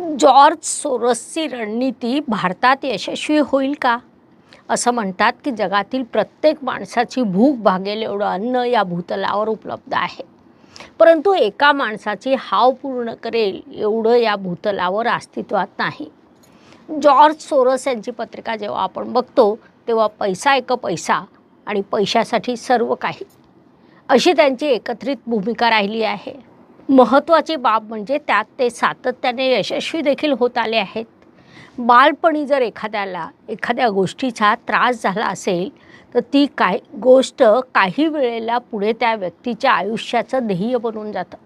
George सोरसची रणनीती भारतात यशस्वी होईल का? असं म्हणतात की जगातील प्रत्येक माणसाची भूक भागेल एवढं अन्न या भूतलावर उपलब्ध आहे. परंतु एका माणसाची हाव पूर्ण करेल एवढं या भूतलावर अस्तित्वात नाही. जॉर्ज सोरस यांची पत्रिका जेव्हा आपण बघतो तेव्हा पैसा एक पैसा आणि पैशासाठी सर्व काही. अशी त्यांची एकत्रित भूमिका राहिली आहे. महत्त्वाची बाब म्हणजे त्यात ते सातत्याने यशस्वी देखील होत आले आहेत. बालपणी जर एखाद्याला एखाद्या गोष्टीचा त्रास झाला असेल तर ती काही गोष्ट काही वेळेला पुढे त्या व्यक्तीच्या आयुष्याचं ध्येय बनून जातं.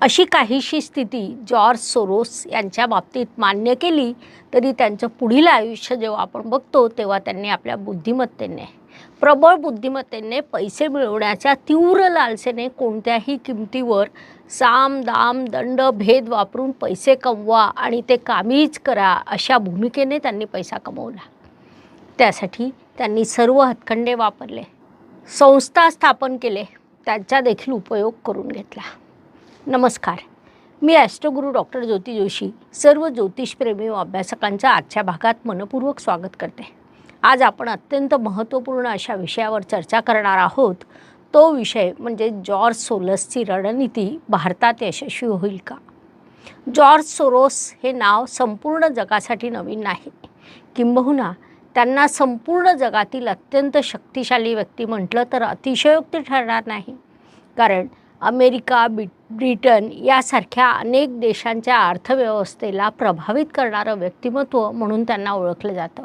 अशी काहीशी स्थिती जॉर्ज सोरोस यांच्या बाबतीत मान्य केली तरी त्यांचं पुढील आयुष्य जेव्हा आपण बघतो तेव्हा त्यांनी आपल्या बुद्धिमत्तेने प्रबळ बुद्धिमत्तेने पैसे मिळवण्याच्या तीव्र लालसेने कोणत्याही किमतीवर साम दाम दंड भेद वापरून पैसे कमवा आणि ते कामीच करा अशा भूमिकेने त्यांनी पैसा कमवला. त्यासाठी त्यांनी सर्व हतखंडे वापरले. संस्था स्थापन केले. त्यांचा देखील उपयोग करून घेतला. नमस्कार. मी ॲस्ट्रोगुरू डॉक्टर ज्योती जोशी सर्व ज्योतिषप्रेमी व अभ्यासकांच्या आजच्या भागात मनपूर्वक स्वागत करते. आज आपण अत्यंत महत्त्वपूर्ण अशा विषयावर चर्चा करणार आहोत. तो विषय म्हणजे जॉर्ज सोलसची रणनीती भारतात यशस्वी होईल का? जॉर्ज सोरोस हे नाव संपूर्ण जगासाठी नवीन नाही. किंबहुना त्यांना संपूर्ण जगातील अत्यंत शक्तिशाली व्यक्ती म्हटलं तर अतिशयोक्ती ठरणार नाही. कारण अमेरिका बि ब्रिटन यासारख्या अनेक देशांच्या अर्थव्यवस्थेला प्रभावित करणारं व्यक्तिमत्व म्हणून त्यांना ओळखलं जातं.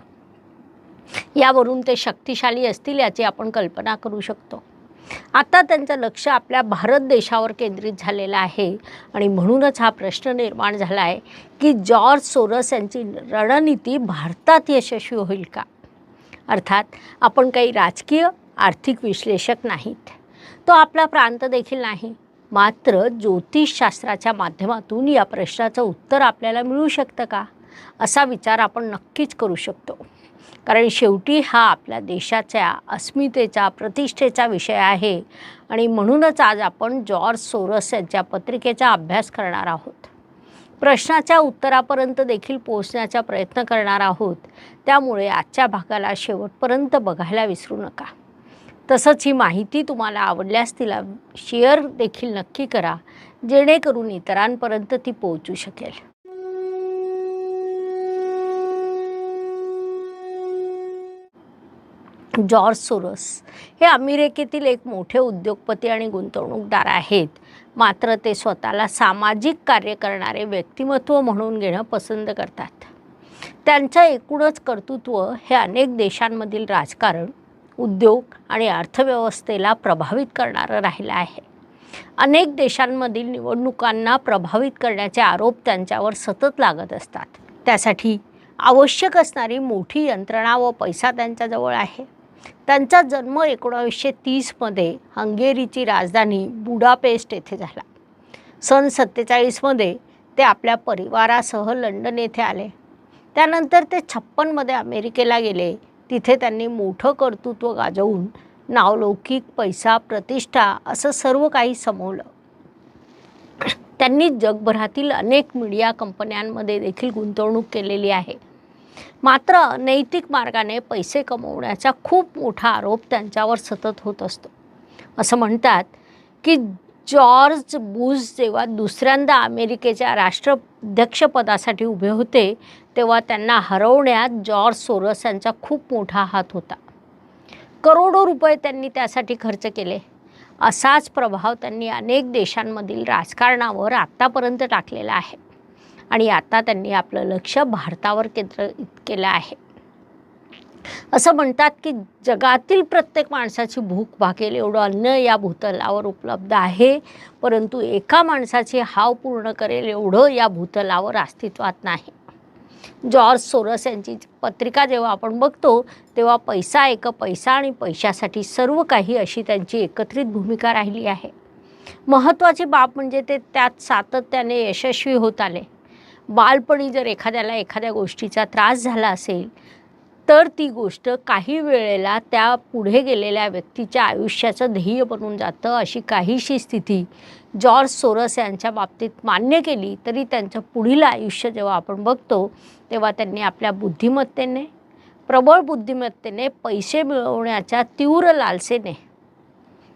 यावरून ते शक्तिशाली असतील याची आपण कल्पना करू शकतो. आता त्यांचं लक्ष आपल्या भारत देशावर केंद्रित झालेलं आहे आणि म्हणूनच हा प्रश्न निर्माण झाला आहे की जॉर्ज सोरस यांची रणनीती भारतात यशस्वी होईल का? अर्थात आपण काही राजकीय आर्थिक विश्लेषक नाहीत. तो आपला प्रांत देखील नाही. मात्र ज्योतिषशास्त्राच्या माध्यमातून या प्रश्नाचं उत्तर आपल्याला मिळू शकतं का? असा विचार आपण नक्कीच करू शकतो. कारण शेवटी हा आपल्या देशाच्या अस्मितेचा प्रतिष्ठेचा विषय आहे. आणि म्हणूनच आज आपण जॉर्ज सोरस यांच्या पत्रिकेचा अभ्यास करणार आहोत. प्रश्नाच्या उत्तरापर्यंत देखील पोहोचण्याचा प्रयत्न करणार आहोत. त्यामुळे आजच्या भागाला शेवटपर्यंत बघायला विसरू नका. तसंच ही माहिती तुम्हाला आवडल्यास तिला शेअर देखील नक्की करा जेणेकरून इतरांपर्यंत ती पोहोचू शकेल. जॉर्ज सोरस हे अमेरिकेतील एक मोठे उद्योगपती आणि गुंतवणूकदार आहेत. मात्र ते स्वतःला सामाजिक कार्य करणारे व्यक्तिमत्व म्हणून घेणं पसंत करतात. त्यांचं एकूणच कर्तृत्व हे अनेक देशांमधील राजकारण उद्योग आणि अर्थव्यवस्थेला प्रभावित करणारं राहिलं आहे. अनेक देशांमधील निवडणुकांना प्रभावित करण्याचे आरोप त्यांच्यावर सतत लागत असतात. त्यासाठी आवश्यक असणारी मोठी यंत्रणा व पैसा त्यांच्याजवळ आहे. त्यांचा जन्म एकोणावीसशे तीसमध्ये हंगेरीची राजधानी बुडापेस्ट येथे झाला. सन सत्तेचाळीसमध्ये ते आपल्या परिवारासह लंडन येथे आले. त्यानंतर ते छप्पनमध्ये अमेरिकेला गेले. तिथे त्यांनी मोठं कर्तृत्व गाजवून नावलौकिक पैसा प्रतिष्ठा असं सर्व काही समवलं. त्यांनी जगभरातील अनेक मीडिया कंपन्यांमध्ये देखील गुंतवणूक केलेली आहे. मात्र नैतिक मार्गाने पैसे कमवण्याचा खूप मोठा आरोप त्यांच्यावर सतत होत असतो. असं म्हणतात की जॉर्ज बुश जेव्हा दुसऱ्यांदा अमेरिकेच्या राष्ट्राध्यक्षपदासाठी उभे होते तेव्हा त्यांना हरवण्यात जॉर्ज सोरस यांचा खूप मोठा हात होता. करोडो रुपये त्यांनी त्यासाठी खर्च केले. असाच प्रभाव त्यांनी अनेक देशांमधील राजकारणावर आत्तापर्यंत टाकलेला आहे. आणि आता त्यांनी आपलं लक्ष भारतावर केंद्रित केलं आहे. असं म्हणतात की जगातील प्रत्येक माणसाची भूक भागेल एवढं अन्न या भूतलावर उपलब्ध आहे परंतु एका माणसाची हाव पूर्ण करेल एवढं या भूतलावर अस्तित्वात नाही. जॉर्ज सोरस यांची पत्रिका जेव्हा आपण बघतो तेव्हा पैसा एक पैसा आणि पैशासाठी सर्व काही अशी त्यांची एकत्रित भूमिका राहिली आहे. महत्त्वाची बाब म्हणजे ते त्यात सातत्याने यशस्वी होत आले. बालपणी जर एखाद्याला एखाद्या गोष्टीचा त्रास झाला असेल तर ती गोष्ट काही वेळेला त्या पुढे गेलेल्या व्यक्तीच्या आयुष्याचं ध्येय बनून जातं. अशी काहीशी स्थिती जॉर्ज सोरस यांच्या बाबतीत मान्य केली तरी त्यांचं पुढील आयुष्य जेव्हा आपण बघतो तेव्हा त्यांनी आपल्या बुद्धिमत्तेने प्रबळ बुद्धिमत्तेने पैसे मिळवण्याच्या तीव्र लालसेने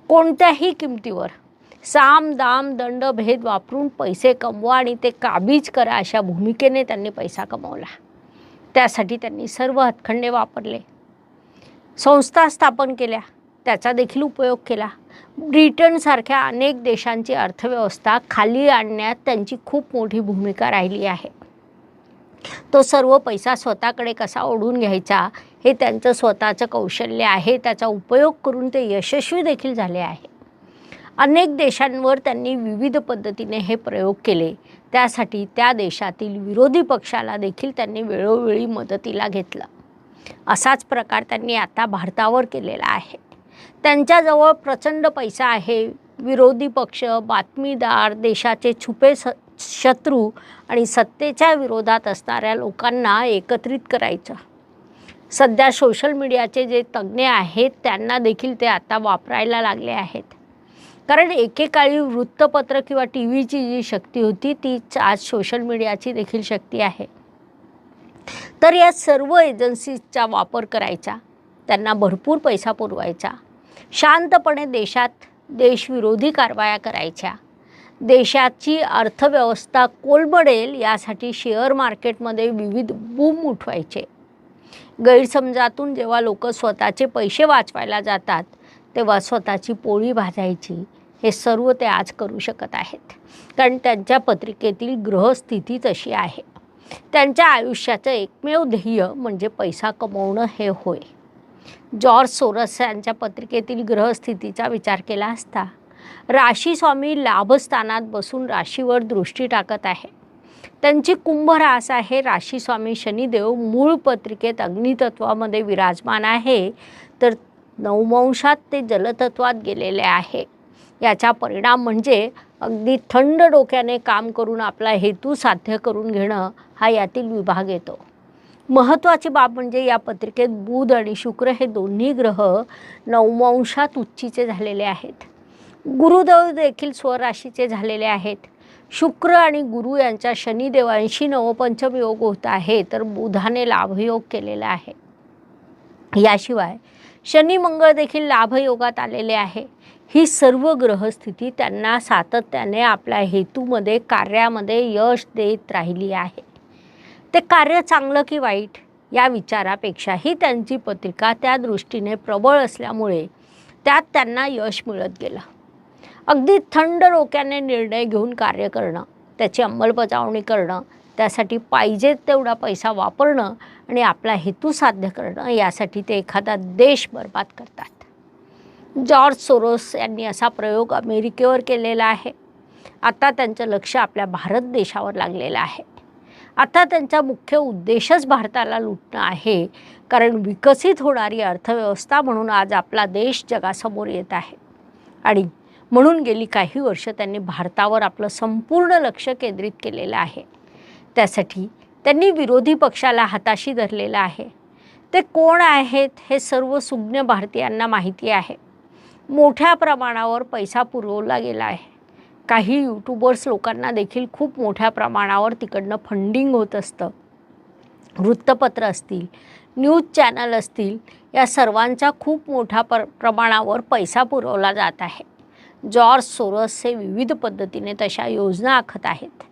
कोणत्याही किमतीवर साम दाम दंड भेद वापरून पैसे कमवा आणि ते काबीज करा अशा भूमिकेने त्यांनी पैसा कमवला. त्यासाठी त्यांनी सर्व हातखंडे वापरले. संस्था स्थापन केल्या. त्याचा देखील उपयोग केला. ब्रिटनसारख्या अनेक देशांची अर्थव्यवस्था खाली आणण्यात त्यांची खूप मोठी भूमिका राहिली आहे. तो सर्व पैसा स्वतःकडे कसा ओढून घ्यायचा हे त्यांचं स्वतःचं कौशल्य आहे. त्याचा उपयोग करून ते यशस्वी देखील झाले आहे. अनेक देशांवर त्यांनी विविध पद्धतीने हे प्रयोग केले. त्यासाठी त्या देशातील विरोधी पक्षाला देखील त्यांनी वेळोवेळी मदतीला घेतलं. असाच प्रकार त्यांनी आता भारतावर केलेला आहे. त्यांच्याजवळ प्रचंड पैसा आहे. विरोधी पक्ष बातमीदार देशाचे छुपे स शत्रू आणि सत्तेच्या विरोधात असणाऱ्या लोकांना एकत्रित करायचं. सध्या सोशल मीडियाचे जे तज्ज्ञ आहेत त्यांना देखील ते आता वापरायला लागले आहेत. कारण एकेकाळी वृत्तपत्र किंवा टी व्हीची जी शक्ती होती तीच आज सोशल मीडियाची देखील शक्ती आहे. तर या सर्व एजन्सीजचा वापर करायचा त्यांना भरपूर पैसा पुरवायचा शांतपणे देशात देशविरोधी कारवाया करायच्या देशाची अर्थव्यवस्था कोलमडेल यासाठी शेअर मार्केटमध्ये विविध बूम उठवायचे. गैरसमजातून जेव्हा लोक स्वतःचे पैसे वाचवायला जातात तेव्हा स्वतःची पोळी भाजायची. हे सर्व ते आज करू शकत आहेत. कारण त्यांच्या पत्रिकेतील ग्रहस्थिती तशी आहे. त्यांच्या आयुष्याचं एकमेव ध्येय म्हणजे पैसा कमवणं हे होय. जॉर्ज सोरस यांच्या पत्रिकेतील ग्रहस्थितीचा विचार केला असता राशी स्वामी लाभस्थानात बसून राशीवर दृष्टी टाकत आहे. त्यांची कुंभ रास आहे. राशी स्वामी शनिदेव मूळ पत्रिकेत अग्नितत्वामध्ये विराजमान आहे. तर नववंशात ते जलतत्वात गेलेले आहे. याचा परिणाम म्हणजे अगदी थंड डोक्याने काम करून आपला हेतू साध्य करून घेणं हा यातील विभाग येतो. महत्त्वाची बाब म्हणजे या पत्रिकेत बुध आणि शुक्र हे दोन्ही ग्रह नववंशात उच्चीचे झालेले आहेत. गुरुदेव देखील स्वराशीचे झालेले आहेत. शुक्र आणि गुरु यांच्या शनिदेवांशी नवपंचम योग होत आहे तर बुधाने लाभयोग केलेला आहे. याशिवाय शनी मंगळ देखील लाभयोगात आलेले आहे. ही सर्व ग्रहस्थिती त्यांना सातत्याने आपल्या हेतूमध्ये कार्यामध्ये यश देत राहिली आहे. ते कार्य चांगलं की वाईट या विचारापेक्षाही त्यांची पत्रिका त्या दृष्टीने प्रबळ असल्यामुळे त्यात त्यांना यश मिळत गेलं. अगदी थंड डोक्याने निर्णय घेऊन कार्य करणं त्याची अंमलबजावणी करणं त्यासाठी पाहिजे तेवढा पैसा वापरणं आणि आपला हेतू साध्य करणं यासाठी ते एखादा देश बर्बाद करतात. जॉर्ज सोरोस यांनी असा प्रयोग अमेरिकेवर केलेला आहे. आता त्यांचं लक्ष आपल्या भारत देशावर लागलेलं आहे. आता त्यांचा मुख्य उद्देशच भारताला लुटणं आहे कारण विकसित होणारी अर्थव्यवस्था म्हणून आज आपला देश जगासमोर येत आहे. आणि म्हणून गेली काही वर्ष त्यांनी भारतावर आपलं संपूर्ण लक्ष केंद्रित केलेलं आहे. त्यासाठी त्यांनी विरोधी पक्षाला हाताशी धरलेलं आहे. ते कोण आहेत हे सर्व सुज्ञ भारतीयांना माहिती आहे. मोठ्या प्रमाणावर पैसा पुरवला गेला आहे. काही यूट्यूबर्स लोकांना देखील खूप मोठ्या प्रमाणावर तिकडनं फंडिंग होत असतं. वृत्तपत्र असतील न्यूज चॅनल असतील या सर्वांचा खूप मोठ्या पर प्रमाणावर पैसा पुरवला जात आहे. जॉर्ज सोरस हे विविध पद्धतीने तशा योजना आखत आहेत.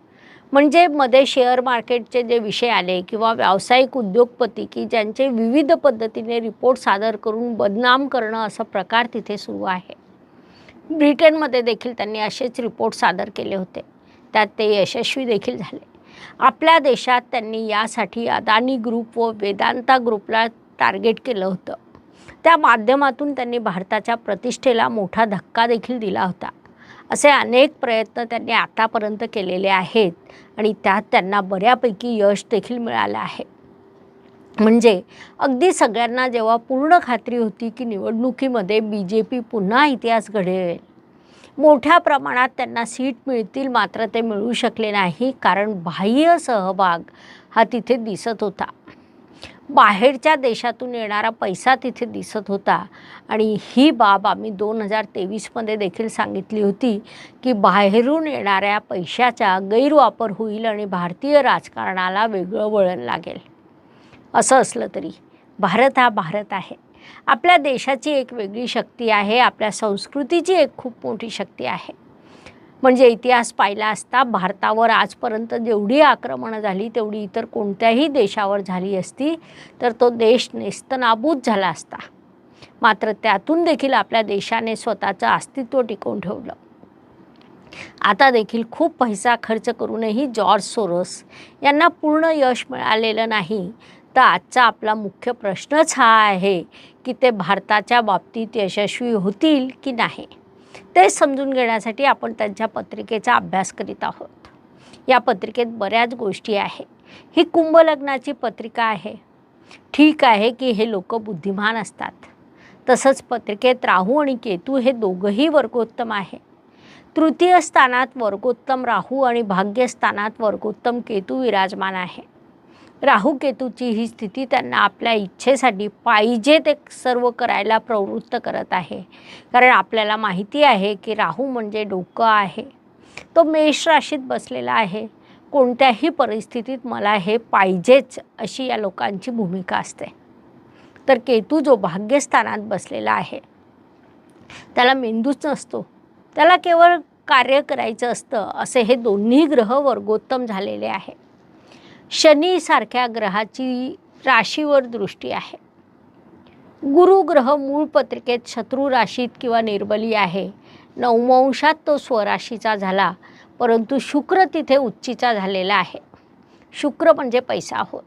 म्हणजे मध्ये शेअर मार्केटचे जे विषय आले किंवा व्यावसायिक उद्योगपती की ज्यांचे विविध पद्धतीने रिपोर्ट सादर करून बदनाम करणं असा प्रकार तिथे सुरू आहे. ब्रिटनमध्ये देखील त्यांनी असेच रिपोर्ट सादर केले होते. त्यात ते यशस्वी देखील झाले. आपल्या देशात त्यांनी यासाठी अदानी ग्रुप व वेदांता ग्रुपला टार्गेट केलं होतं. त्या माध्यमातून त्यांनी भारताच्या प्रतिष्ठेला मोठा धक्का देखील दिला होता. असे अनेक प्रयत्न त्यांनी आतापर्यंत केलेले आहेत आणि त्यात त्यांना बऱ्यापैकी यश देखील मिळालं आहे. म्हणजे अगदी सगळ्यांना जेव्हा पूर्ण खात्री होती की निवडणुकीमध्ये बी जे पी पुन्हा इतिहास घडेल मोठ्या प्रमाणात त्यांना सीट मिळतील मात्र ते मिळू शकले नाही कारण बाह्य सहभाग हा तिथे दिसत होता. बाहेरच्या देशातून येणारा पैसा तिथे दिसत होता. आणि ही बाब आम्ही दोन हजार तेवीसमध्ये देखील सांगितली होती की बाहेरून येणाऱ्या पैशाचा गैरवापर होईल आणि भारतीय राजकारणाला वेगळं वळण लागेल. असं असलं तरी भारत हा भारत आहे. आपल्या देशाची एक वेगळी शक्ती आहे आपल्या संस्कृतीची एक खूप मोठी शक्ती आहे. म्हणजे इतिहास पाहिला असता भारतावर आजपर्यंत जेवढी आक्रमणं झाली तेवढी इतर कोणत्याही देशावर झाली असती तर तो देश नेस्तनाबूत झाला असता. मात्र त्यातून देखील आपल्या देशाने स्वतःचं अस्तित्व टिकवून ठेवलं. आता देखील खूप पैसा खर्च करूनही जॉर्ज सोरस यांना पूर्ण यश मिळालेलं नाही तर आजचा आपला मुख्य प्रश्नच हा आहे की ते भारताच्या बाबतीत यशस्वी होतील की नाही. ते समजून घेण्यासाठी आपण त्यांच्या पत्रिकेचा अभ्यास करीत आहोत. या पत्रिकेत बऱ्याच गोष्टी आहे. ही कुंभलग्नाची पत्रिका आहे. ठीक आहे की हे लोक बुद्धिमान असतात. तसंच पत्रिकेत राहू आणि केतू हे दोघंही वर्गोत्तम आहे. तृतीय स्थानात वर्गोत्तम राहू आणि भाग्यस्थानात वर्गोत्तम केतू विराजमान आहे. राहू केतूची ही स्थिती त्यांना आपल्या इच्छेसाठी पाहिजे ते सर्व करायला प्रवृत्त करत आहे. कारण आपल्याला माहिती आहे की राहू म्हणजे डोकं आहे. तो मेष राशीत बसलेला आहे. कोणत्याही परिस्थितीत मला हे पाहिजेच अशी या लोकांची भूमिका असते. तर केतू जो भाग्यस्थानात बसलेला आहे त्याला मेंदूच नसतो. त्याला केवळ कार्य करायचं असतं असे हे दोन्ही ग्रह वर्गोत्तम झालेले आहे. शनीसारख्या ग्रहाची राशीवर दृष्टी आहे. गुरु ग्रह मूळ पत्रिकेत शत्रू राशीत किंवा निर्बली आहे. नवमांशात तो स्वराशीचा झाला परंतु शुक्र तिथे उच्चीचा झालेला आहे. शुक्र म्हणजे पैसा होत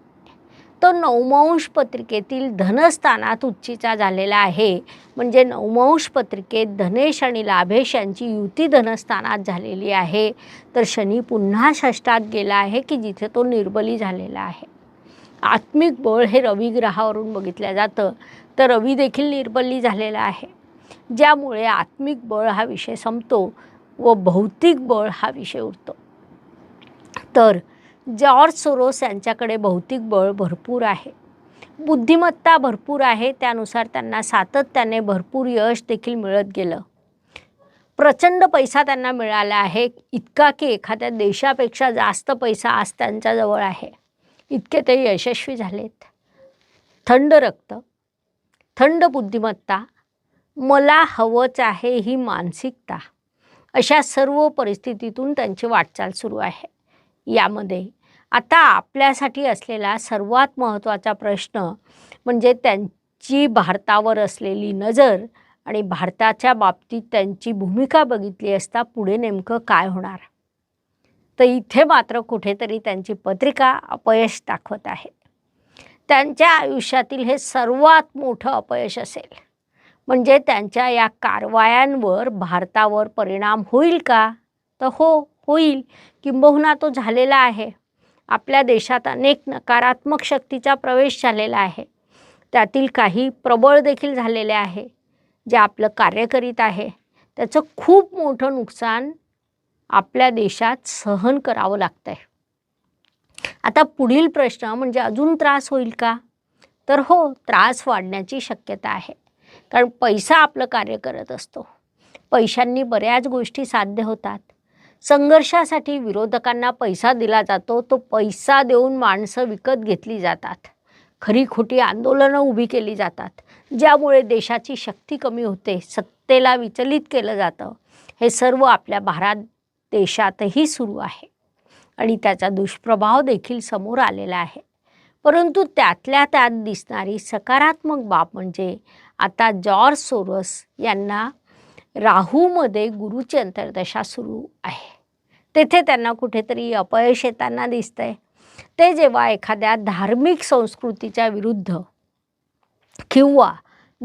तो नवमांश पत्रिकेतील धनस्थानात उच्चीचा झालेला आहे. म्हणजे नवमांश पत्रिकेत धनेश आणि लाभेश यांची युती धनस्थानात झालेली आहे. तर शनी पुन्हा षष्टात गेला आहे की जिथे तो निर्बली झालेला आहे. आत्मिक बळ हे रवी ग्रहावरून बघितलं जातं. तर रवी देखील निर्बली झालेला आहे. ज्यामुळे आत्मिक बळ हा विषय संपतो व भौतिक बळ हा विषय उरतो. तर जॉर्ज सोरोस यांच्याकडे भौतिक बळ भरपूर आहे. बुद्धिमत्ता भरपूर आहे त्यानुसार त्यांना सातत्याने भरपूर यश देखील मिळत गेलं. प्रचंड पैसा त्यांना मिळाला आहे इतका की एखाद्या देशापेक्षा जास्त पैसा आज त्यांच्याजवळ आहे. इतके ते यशस्वी झालेत. थंड रक्त थंड बुद्धिमत्ता मला हवंच आहे ही मानसिकता अशा सर्व परिस्थितीतून त्यांची वाटचाल सुरू आहे. यामध्ये. आता आपल्यासाठी असलेला सर्वात महत्त्वाचा प्रश्न म्हणजे त्यांची भारतावर असलेली नजर आणि भारताच्या बाबतीत त्यांची भूमिका बघितली असता पुढे नेमकं काय होणार? तर इथे मात्र कुठेतरी त्यांची पत्रिका अपयश दाखवत आहे. त्यांच्या आयुष्यातील हे सर्वात मोठं अपयश असेल. म्हणजे त्यांच्या या कारवायांवर भारतावर परिणाम होईल का? तर हो होईल किंबहुना तो झालेला आहे. आपल्या देशात अनेक नकारात्मक शक्तीचा प्रवेश झालेला आहे. त्यातील काही प्रबळ देखील झालेले आहे. जे आपलं कार्य करीत आहे. त्याचं खूप मोठं नुकसान आपल्या देशात सहन करावं लागतं आहे आता पुढील प्रश्न म्हणजे अजून त्रास होईल का? तर हो त्रास वाढण्याची शक्यता आहे. कारण पैसा आपलं कार्य करत असतो. पैशांनी बऱ्याच गोष्टी साध्य होतात. संघर्षासाठी विरोधकांना पैसा दिला जातो तो पैसा देऊन माणसं विकत घेतली जातात. खरी खोटी आंदोलनं उभी केली जातात ज्यामुळे देशाची शक्ती कमी होते सत्तेला विचलित केलं जातं. हे सर्व आपल्या भारत देशातही सुरू आहे आणि त्याचा दुष्प्रभाव देखील समोर आलेला आहे. परंतु त्यातल्या त्यात दिसणारी सकारात्मक बाब म्हणजे आता जॉर्ज सोरस यांना राहूमध्ये गुरुची अंतर्दशा सुरू आहे. तेथे त्यांना कुठेतरी अपयश येताना दिसतंय. ते जेव्हा एखाद्या धार्मिक संस्कृतीच्या विरुद्ध किंवा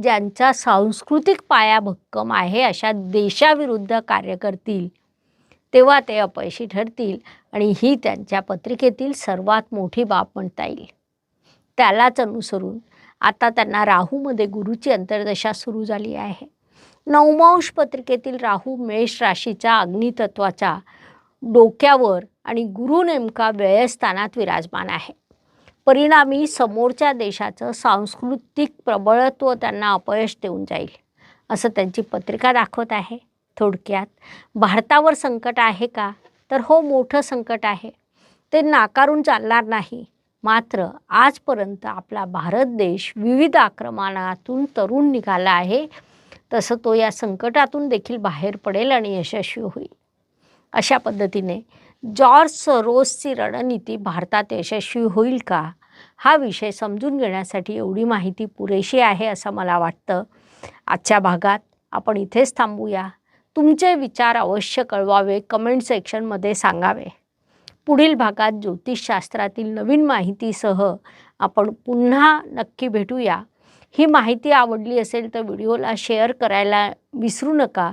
ज्यांचा सांस्कृतिक पाया भक्कम आहे अशा देशाविरुद्ध कार्य करतील तेव्हा ते अपयशी ठरतील आणि ही त्यांच्या पत्रिकेतील सर्वात मोठी बाब म्हणता येईल. त्यालाच अनुसरून आता त्यांना राहूमध्ये गुरुची अंतर्दशा सुरू झाली आहे. नवमांश पत्रिकेतील राहू मेष राशीच्या अग्नितत्वाचा डोक्यावर आणि गुरु नेमका व्ययस्थानात विराजमान आहे. परिणामी समोरच्या देशाचं सांस्कृतिक प्रबळत्व त्यांना अपयश देऊन जाईल असं त्यांची पत्रिका दाखवत आहे. थोडक्यात भारतावर संकट आहे का? तर हो मोठं संकट आहे. ते नाकारून चालणार नाही. मात्र आजपर्यंत आपला भारत देश विविध आक्रमणातून तरुण निघाला आहे. तसं तो या संकटातून देखील बाहेर पडेल आणि यशस्वी होईल. अशा पद्धतीने जॉर्ज सरोसची रणनीती भारतात यशस्वी होईल का? हा विषय समजून घेण्यासाठी एवढी माहिती पुरेशी आहे असं मला वाटतं. आजच्या भागात आपण इथेच थांबूया. तुमचे विचार अवश्य कळवावे कमेंट सेक्शनमध्ये सांगावे. पुढील भागात ज्योतिषशास्त्रातील नवीन माहितीसह आपण पुन्हा नक्की भेटूया. ही माहिती आवडली असेल तर व्हिडिओला शेअर करायला विसरू नका.